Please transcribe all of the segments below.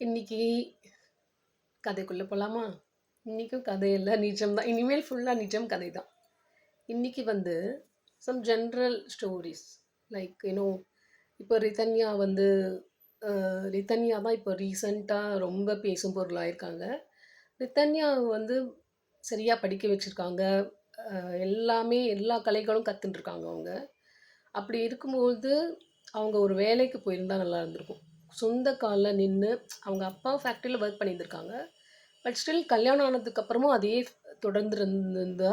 இன்னைக்கு கதைக்குள்ளே போகலாமா இன்றைக்கும் கதையெல்லாம் நிஜம் தான். இனிமேல் ஃபுல்லாக நிஜம் கதை தான். இன்றைக்கி வந்து some general stories like you know இப்போ ரிதன்யா வந்து ரிதன்யா தான் இப்போ ரீசண்டாக ரொம்ப பேசும் பொருளாயிருக்காங்க. ரிதன்யா வந்து சரியாக படிக்க வச்சுருக்காங்க எல்லாமே எல்லா கலைகளும் கற்றுட்டுருக்காங்க அவங்க. அப்படி இருக்கும்போது, அவங்க ஒரு வேலைக்கு போயிருந்தா நல்லா இருந்திருக்கும். சொந்த காலில் நின்று அவங்க அப்பா ஃபேக்ட்ரியில் ஒர்க் பண்ணியிருந்திருக்காங்க. பட் ஸ்டில் கல்யாணம் ஆனதுக்கப்புறமும் அதே தொடர்ந்து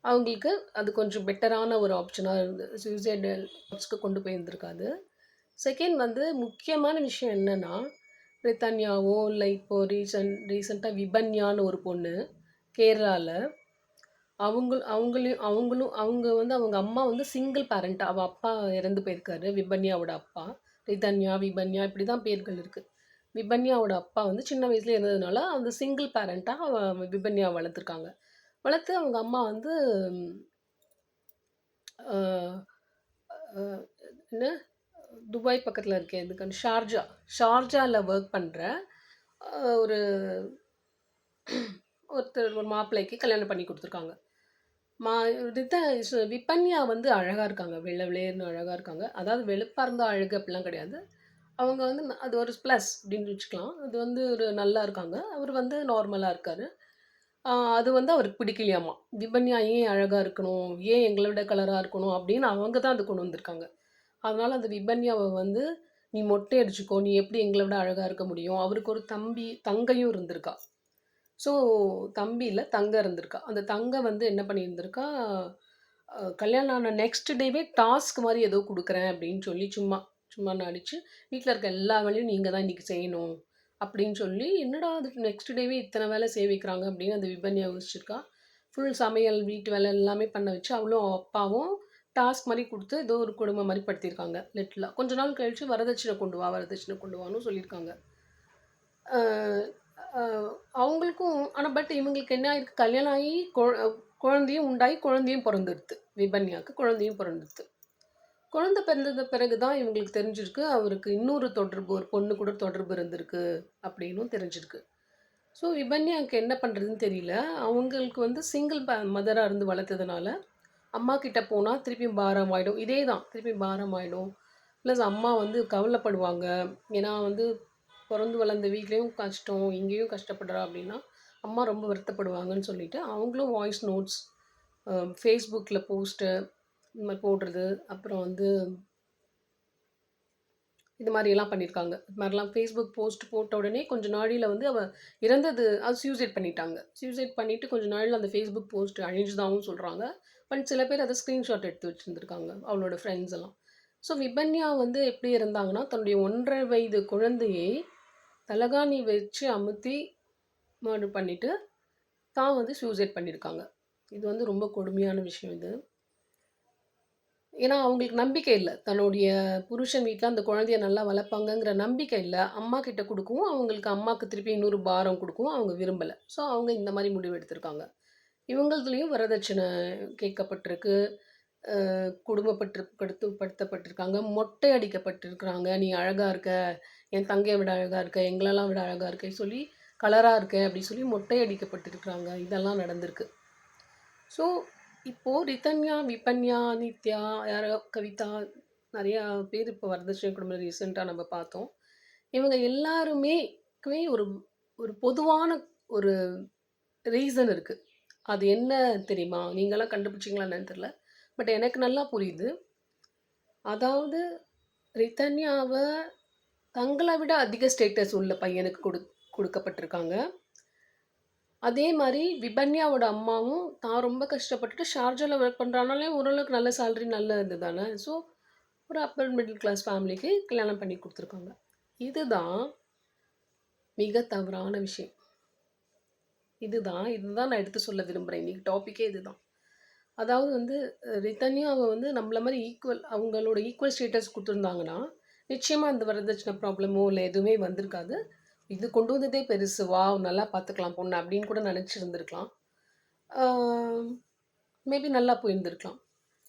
அவங்களுக்கு அது கொஞ்சம் பெட்டரான ஒரு ஆப்ஷனாக இருந்து சூசைடல் கொண்டு போயிருந்திருக்காது. செகண்ட் வந்து முக்கியமான விஷயம் என்னென்னா பிரித்தானியாவோ இல்லை இப்போது ரீசன்ட் ரீசெண்டாக விபன்யான்னு ஒரு பொண்ணு கேரளாவில் அவங்க அவங்களையும் அவங்களும் அவங்க வந்து அவங்க அம்மா வந்து சிங்கிள் பேரண்ட். அவள் அப்பா இறந்து போயிருக்காரு. விபன்யாவோட அப்பா. ரிதன்யா, விபன்யா இப்படி தான் பேர்கள் இருக்குது விபன்யாவோட அப்பா வந்து சின்ன வயசுல இருந்ததுனால அந்த சிங்கிள் பேரண்ட்டாக விபன்யா வளர்த்துருக்காங்க. வளர்த்து அவங்க அம்மா வந்து என்ன துபாய் பக்கத்தில் இருக்கேன் எதுக்கான ஷார்ஜா. ஷார்ஜாவில் ஒர்க் பண்ணுற ஒரு ஒருத்தர் ஒரு மாப்பிள்ளைக்கு கல்யாணம் பண்ணி கொடுத்துருக்காங்க மா ரித விபன்யா வந்து அழகாக இருக்காங்க. வெள்ளை விளையர்னு அழகாக இருக்காங்க. அதாவது வெளுப்பாக இருந்தால் அழகு அப்படிலாம் கிடையாது. அவங்க வந்து அது ஒரு ப்ளஸ் அப்படின்னு வச்சுக்கலாம். அது வந்து ஒரு நல்லா இருக்காங்க. அவர் வந்து நார்மலாக இருக்கார் அது வந்து அவருக்கு பிடிக்கலையாமா. விபன்யா ஏன் அழகாக இருக்கணும்? ஏன் எங்களை விட கலராக இருக்கணும்? அப்படின்னு அவங்க தான் அது கொண்டு வந்திருக்காங்க. அதனால் அந்த விபன்யாவை வந்து, "நீ மொட்டை அடிச்சுக்கோ. நீ எப்படி எங்களை விட அழகாக இருக்க முடியும்?" அவருக்கு ஒரு தம்பி தங்கையும் இருந்திருக்கா. ஸோ தம்பியில் தங்கம் தங்கை இருந்திருக்கா. அந்த தங்கை வந்து என்ன பண்ணியிருந்திருக்கா, கல்யாணம் ஆன நெக்ஸ்ட் டேவே டாஸ்க் மாதிரி ஏதோ கொடுக்குறேன் அப்படின்னு சொல்லி சும்மா சும்மா நடிச்சு, வீட்டில் இருக்க எல்லா வேலையும் நீங்கள் தான் இன்றைக்கி செய்யணும்." அப்படின்னு சொல்லி, என்னடா அது நெக்ஸ்ட் டேவே இத்தனை வேலை சேவிக்கிறாங்க அப்படின்னு அந்த விபன்யா யோசிச்சிருக்கா. ஃபுல் சமையல், வீட்டு வேலை எல்லாமே பண்ண வச்சு, அவளும் அப்பாவும் டாஸ்க் மாதிரி கொடுத்து ஏதோ ஒரு குடும்பம் மாதிரி படுத்தியிருக்காங்க லிட்டிலா. கொஞ்ச நாள் கழிச்சு வரதட்சணை கொண்டு வா, வரதட்சணை கொண்டு வான்னு சொல்லியிருக்காங்க. அவங்களுக்கும் ஆனால் பட் இவங்களுக்கு என்ன ஆயிருக்கு, கல்யாணம் ஆகி குழந்தையும் உண்டாகி குழந்தையும் பிறந்துடுது விபன்யாவுக்கு குழந்தையும் பிறந்துடுது குழந்தை பிறந்தது பிறகு தான் இவங்களுக்கு தெரிஞ்சிருக்கு, அவருக்கு இன்னொரு தொடர்பு ஒரு பொண்ணு கூட தொடர்பு இருந்திருக்கு அப்படின்னும் தெரிஞ்சிருக்கு. ஸோ விபன்யாவுக்கு என்ன பண்ணுறதுன்னு தெரியல. அவங்களுக்கு வந்து சிங்கிள் ப இருந்து வளர்த்ததுனால, அம்மா கிட்ட போனால் திருப்பியும் பாரம் ஆகிடும் இதே தான் திருப்பி பாரம் ஆகிடும் ப்ளஸ் அம்மா வந்து கவலைப்படுவாங்க. ஏன்னா வந்து பிறந்து வளர்ந்த வீட்லேயும் கஷ்டம், இங்கேயும் கஷ்டப்படுறா அப்படின்னா, அம்மா ரொம்ப வருத்தப்படுவாங்கன்னு சொல்லிட்டு, அவங்களும் வாய்ஸ் நோட்ஸ், ஃபேஸ்புக்கில் போஸ்ட்டு இந்த மாதிரி போடுறது. அப்புறம் வந்து இது மாதிரியெல்லாம் பண்ணியிருக்காங்க. இது மாதிரிலாம் ஃபேஸ்புக் போஸ்ட் போட்ட உடனே கொஞ்சம் நாளில் வந்து அவள் இறந்தது அது சூசைட் பண்ணிட்டாங்க. சூசைட் பண்ணிவிட்டு கொஞ்சம் நாளில் அந்த ஃபேஸ்புக் போஸ்ட் அழிஞ்சதாவும் சொல்கிறாங்க பட் சில பேர் அதை ஸ்க்ரீன்ஷாட் எடுத்து வச்சுருந்துருக்காங்க அவளோட ஃப்ரெண்ட்ஸ் எல்லாம். ஸோ விபன்யா வந்து எப்படி இருந்தாங்கன்னா, தன்னுடைய 1 1/2 வயது குழந்தையை தலகாணி வச்சு அமுத்தி மர்டர் பண்ணிவிட்டு தான் வந்து சூசைட் பண்ணியிருக்காங்க. இது வந்து ரொம்ப கொடுமையான விஷயம் இது. ஏன்னா அவங்களுக்கு நம்பிக்கை இல்லை தன்னுடைய புருஷன் வீட்டில் அந்த குழந்தைய நல்லா வளர்ப்பாங்கங்கிற நம்பிக்கை இல்லை அம்மா கிட்ட கொடுக்கவும் அவங்களுக்கு அம்மாவுக்கு திருப்பி இன்னொரு பாரம் கொடுக்கவும் அவங்க விரும்பல. ஸோ அவங்க இந்த மாதிரி முடிவு எடுத்திருக்காங்க. இவங்கள்துலயும் வரதட்சணை கேட்கப்பட்டிருக்கு. குடும்பப்பட்டு படுத்து படுத்தப்பட்டிருக்காங்க. மொட்டை அடிக்கப்பட்டிருக்கிறாங்க. "நீ அழகாக இருக்க. என் தங்கையை விட அழகாக இருக்க. எங்களெல்லாம் விட அழகாக இருக்க." சொல்லி கலராக இருக்க அப்படி சொல்லி மொட்டை அடிக்கப்பட்டிருக்கிறாங்க. இதெல்லாம் நடந்திருக்கு. ஸோ இப்போது ரிதன்யா, விபன்யா, நித்யா, யாரோ கவிதா நிறையா பேர் இப்போ வரதட்சணை குடும்பம் ரீசெண்டாக நம்ம பார்த்தோம். இவங்க எல்லாருமேக்குமே ஒரு ஒரு பொதுவான ஒரு ரீசன் இருக்குது அது என்ன தெரியுமா? நீங்களாம் கண்டுபிடிச்சீங்களா என்னன்னு தெரில பட் எனக்கு நல்லா புரியுது. அதாவது ரிதன்யாவை தங்களை விட அதிக ஸ்டேட்டஸ் உள்ள பையனுக்கு கொடு கொடுக்கப்பட்டிருக்காங்க அதே மாதிரி விபன்யாவோட அம்மாவும் தான் ரொம்ப கஷ்டப்பட்டுட்டு ஷார்ஜாவில் ஒர்க் பண்ணுறானாலே ஓரளவுக்கு நல்ல சேலரி நல்ல இது தானே. ஸோ ஒரு அப்பர் மிடில் கிளாஸ் ஃபேமிலிக்கு கல்யாணம் பண்ணி கொடுத்துருக்காங்க இதுதான் மிக தவறான விஷயம். இதுதான் இதுதான் நான் எடுத்து சொல்ல விரும்புகிறேன் இன்னைக்கு டாப்பிக்கே இதுதான். அதாவது வந்து ரிதன்யாவ வந்து நம்மள மாதிரி ஈக்குவல் அவங்களோட ஈக்குவல் ஸ்டேட்டஸ் கொடுத்துருந்தாங்கன்னா நிச்சயமாக இந்த வரதட்சணை ப்ராப்ளமோ இல்லை எதுவுமே வந்திருக்காது. இது கொண்டு வந்ததே பெருசு. வாவ்! நல்லா பார்த்துக்கலாம் பொண்ணு அப்படின்னு கூட நினச்சிருந்துருக்கலாம் மேபி நல்லா போயிருந்துருக்கலாம்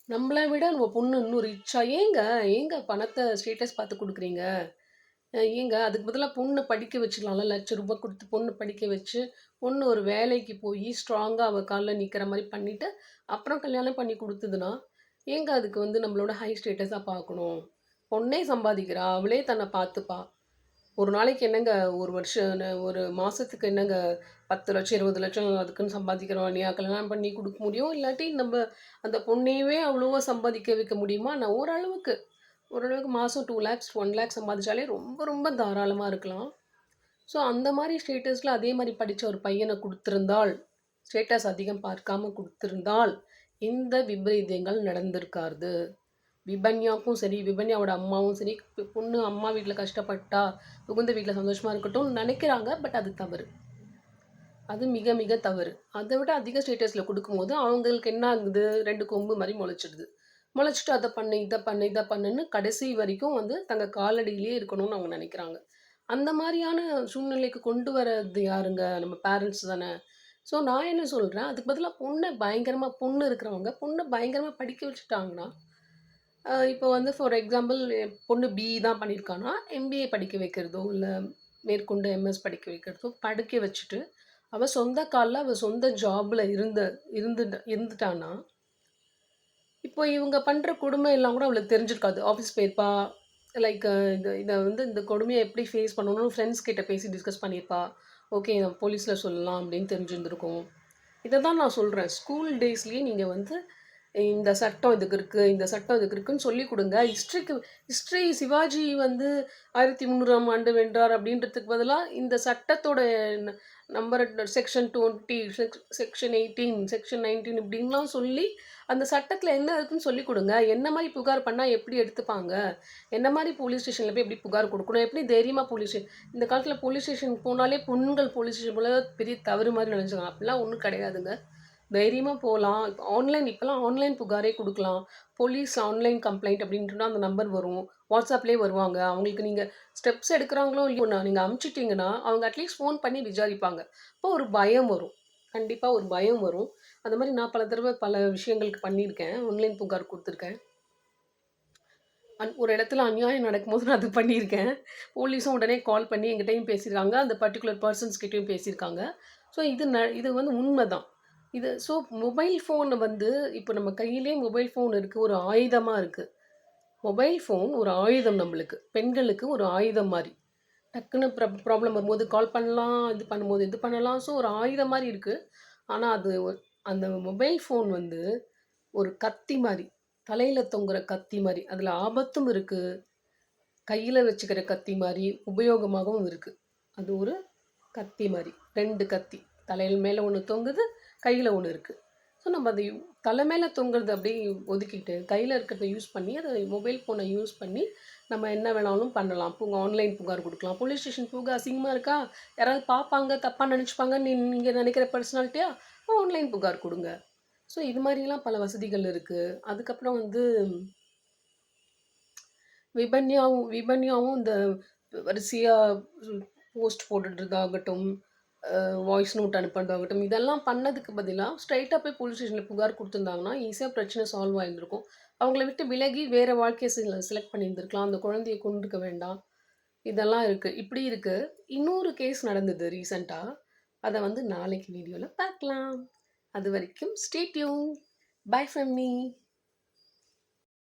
நம்மள விட நம்ம பொண்ணு இன்னும் ரிச்சா ஏங்க ஏங்க பணத்தை ஸ்டேட்டஸ் பார்த்து கொடுக்குறீங்க ஏங்க அதுக்கு பதிலாக பொண்ணு படிக்க வச்சுக்கலாம்ல. லட்ச ரூபாய் கொடுத்து பொண்ணு படிக்க வச்சு, பொண்ணு ஒரு வேலைக்கு போய் ஸ்ட்ராங்காக அவள் காலில் நிற்கிற மாதிரி பண்ணிவிட்டு அப்புறம் கல்யாணம் பண்ணி கொடுத்ததுன்னா ஏங்க அதுக்கு வந்து நம்மளோட ஹை ஸ்டேட்டஸாக பார்க்கணும்? பொண்ணே சம்பாதிக்கிறா, அவளே தன்னை பார்த்துப்பா. ஒரு நாளைக்கு என்னங்க, ஒரு வருஷம் ஒரு மாதத்துக்கு என்னங்க பத்து லட்சம் இருபது லட்சம் அதுக்குன்னு சம்பாதிக்கிறோம் இல்லையா? கல்யாணம் பண்ணி கொடுக்க முடியும். இல்லாட்டி நம்ம அந்த பொண்ணையவே அவ்வளோவா சம்பாதிக்க வைக்க முடியுமா? நான் ஓரளவுக்கு ஓரளவுக்கு மாதம் டூ லேக்ஸ் ஒன் லேக்ஸ் சம்பாதிச்சாலே ரொம்ப ரொம்ப தாராளமாக இருக்கலாம். ஸோ அந்த மாதிரி ஸ்டேட்டஸில் அதே மாதிரி படித்த ஒரு பையனை கொடுத்துருந்தால் ஸ்டேட்டஸ் அதிகம் பார்க்காம கொடுத்துருந்தால் இந்த விபரீதங்கள் நடந்திருக்காது. விபன்யாவுக்கும் சரி, விபன்யாவோட அம்மாவும் சரி, பொண்ணு அம்மா வீட்டில் கஷ்டப்பட்டா, புகுந்த வீட்டில் சந்தோஷமாக இருக்கட்டும்னு நினைக்கிறாங்க பட் அது தவறு. அது மிக மிக தவறு. அதை விட அதிக ஸ்டேட்டஸில் கொடுக்கும்போது அவங்களுக்கு என்ன ஆகுது? ரெண்டு கொம்பு மாதிரி முளைச்சிடுது முளைச்சிட்டு அதை பண்ணு, இதை பண்ணு, இதை பண்ணுன்னு கடைசி வரைக்கும் வந்து தங்க காலடியிலேயே இருக்கணும்னு அவங்க நினைக்கிறாங்க அந்த மாதிரியான சூழ்நிலைக்கு கொண்டு வரது யாருங்க? நம்ம பேரண்ட்ஸ் தானே! ஸோ நான் என்ன சொல்கிறேன் அதுக்கு பதிலாக பொண்ணை பயங்கரமாக பொண்ணு இருக்கிறவங்க, பொண்ணை பயங்கரமாக படிக்க வச்சுட்டாங்கன்னா, இப்போ வந்து ஃபார் எக்ஸாம்பிள் பொண்ணு பிஇ தான் பண்ணியிருக்கான்னா, எம்பிஏ படிக்க வைக்கிறதோ, இல்லை மேற்கொண்டு எம்எஸ் படிக்க வைக்கிறதோ, படிக்க வச்சுட்டு, அவள் சொந்த காலில் அவள் சொந்த ஜாபில் இருந்த இருந்துட்ட இருந்துட்டான்னா இப்போ இவங்க பண்ணுற கொடுமை எல்லாம் கூட அவளுக்கு தெரிஞ்சிருக்காது. ஆஃபீஸ் போயிருப்பா. லைக் இது இதை வந்து இந்த கொடுமையை எப்படி ஃபேஸ் பண்ணணும்னு ஃப்ரெண்ட்ஸ் கிட்ட பேசி டிஸ்கஸ் பண்ணியிருப்பா. ஓகே நான் போலீஸில் சொல்லலாம் அப்படின்னு தெரிஞ்சிருந்திருக்கும். இதை தான் நான் சொல்கிறேன் ஸ்கூல் டேஸ்லேயே நீங்கள் வந்து இந்த சட்டம் இதுக்கு இருக்குது இந்த சட்டம் இதுக்கு இருக்குன்னு சொல்லிக் கொடுங்க ஹிஸ்ட்ரிக்கு ஹிஸ்ட்ரி சிவாஜி வந்து 1300ஆம் ஆண்டு வென்றார் அப்படின்றதுக்கு பதிலாக இந்த சட்டத்தோட ந நம்பர் செக்ஷன் 20, செக் செக்ஷன் 18, செக்ஷன் 19 இப்படின்லாம் சொல்லி, அந்த சட்டத்தில் என்ன இருக்குன்னு சொல்லிக் கொடுங்க என்ன மாதிரி புகார் பண்ணால் எப்படி எடுத்துப்பாங்க? என்ன மாதிரி போலீஸ் ஸ்டேஷனில் போய் எப்படி புகார் கொடுக்கணும் எப்படி தைரியமாக போலீஸ் ஸ்டேஷன் இந்த காலத்தில் போலீஸ் ஸ்டேஷன் போனாலே பொண்ணுங்கள் போலீஸ் ஸ்டேஷன் போல பெரிய தவறு மாதிரி நினைச்சாங்க அப்படிலாம் ஒன்றும் கிடையாதுங்க. தைரியமாக போகலாம் இப்போ ஆன்லைன் இப்போலாம் ஆன்லைன் புகாரே கொடுக்கலாம் போலீஸ் ஆன்லைன் கம்ப்ளைண்ட் அப்படின்ட்டுனா அந்த நம்பர் வரும். வாட்ஸ்அப்லேயே வருவாங்க. அவங்களுக்கு நீங்கள் ஸ்டெப்ஸ் எடுக்கிறாங்களோ இல்லையோண்ணா நீங்கள் அமுச்சிட்டிங்கன்னா அவங்க அட்லீஸ்ட் ஃபோன் பண்ணி விசாரிப்பாங்க. இப்போ ஒரு பயம் வரும். கண்டிப்பாக ஒரு பயம் வரும். அந்த மாதிரி நான் பல தடவை பல விஷயங்களுக்கு பண்ணியிருக்கேன். ஆன்லைன் புகார் கொடுத்துருக்கேன் அன் ஒரு இடத்துல அநியாயம் நடக்கும்போது நான் அது பண்ணியிருக்கேன். போலீஸும் உடனே கால் பண்ணி எங்கிட்டையும் பேசியிருக்காங்க. அந்த பர்டிகுலர் பர்சன்ஸ்கிட்டையும் பேசியிருக்காங்க. ஸோ இது ந இது வந்து உண்மை தான் இது ஸோ மொபைல் ஃபோன் வந்து இப்போ நம்ம கையிலே மொபைல் ஃபோன் இருக்குது ஒரு ஆயுதமாக இருக்குது மொபைல் ஃபோன் ஒரு ஆயுதம் நம்மளுக்கு. பெண்களுக்கு ஒரு ஆயுதம் மாதிரி டக்குன்னு ப்ர ப்ராப்ளம் வரும்போது கால் பண்ணலாம். இது பண்ணும்போது இது பண்ணலாம். ஸோ ஒரு ஆயுதம் மாதிரி இருக்குது ஆனால் அது அந்த மொபைல் ஃபோன் வந்து ஒரு கத்தி மாதிரி தலையில் தொங்குற கத்தி மாதிரி அதில் ஆபத்தும் இருக்குது கையில் வச்சுக்கிற கத்தி மாதிரி உபயோகமாகவும் இருக்குது அது ஒரு கத்தி மாதிரி ரெண்டு கத்தி. தலையில் மேலே ஒன்று தொங்குது. கையில் ஒன்று இருக்குது ஸோ நம்ம அதை தலை மேலே தொங்குறது அப்படியே ஒதுக்கிட்டு, கையில் இருக்கிறத யூஸ் பண்ணி, அதை மொபைல் ஃபோனை யூஸ் பண்ணி, நம்ம என்ன வேணாலும் பண்ணலாம். பூங்கா ஆன்லைன் புகார் கொடுக்கலாம் போலீஸ் ஸ்டேஷன் போக அசிங்கமாக இருக்கா? யாராவது பார்ப்பாங்க, தப்பாக நினச்சிப்பாங்க நீ நீங்கள் நினைக்கிற பர்சனாலிட்டியா? ஆன்லைன் புகார் கொடுங்க ஸோ இது மாதிரிலாம் பல வசதிகள் இருக்குது அதுக்கப்புறம் வந்து விபன்யாவும் விபன்யாவும் இந்த வரிசையாக போஸ்ட் போடுறதாகட்டும், வாய்ஸ் நோட் அனுப்புறதாகட்டும், இதெல்லாம் பண்ணதுக்கு பதிலாக ஸ்ட்ரைட்டாக போய் போலீஸ் ஸ்டேஷனில் புகார் கொடுத்துருந்தாங்கன்னா ஈஸியாக பிரச்சனை சால்வ் ஆகியிருந்திருக்கும் அவங்கள விட்டு விலகி வேறு வாழ்க்கையை செலக்ட் பண்ணியிருந்திருக்கலாம். அந்த குழந்தைய கொன்றுக்க வேண்டாம். இதெல்லாம் இருக்குது இப்படி இருக்குது இன்னொரு கேஸ் நடந்தது ரீசண்டாக அதை வந்து நாளைக்கு வீடியோவில் பார்க்கலாம். அது வரைக்கும் ஸ்டேட்யூ பை ஃப்ரம் மீ.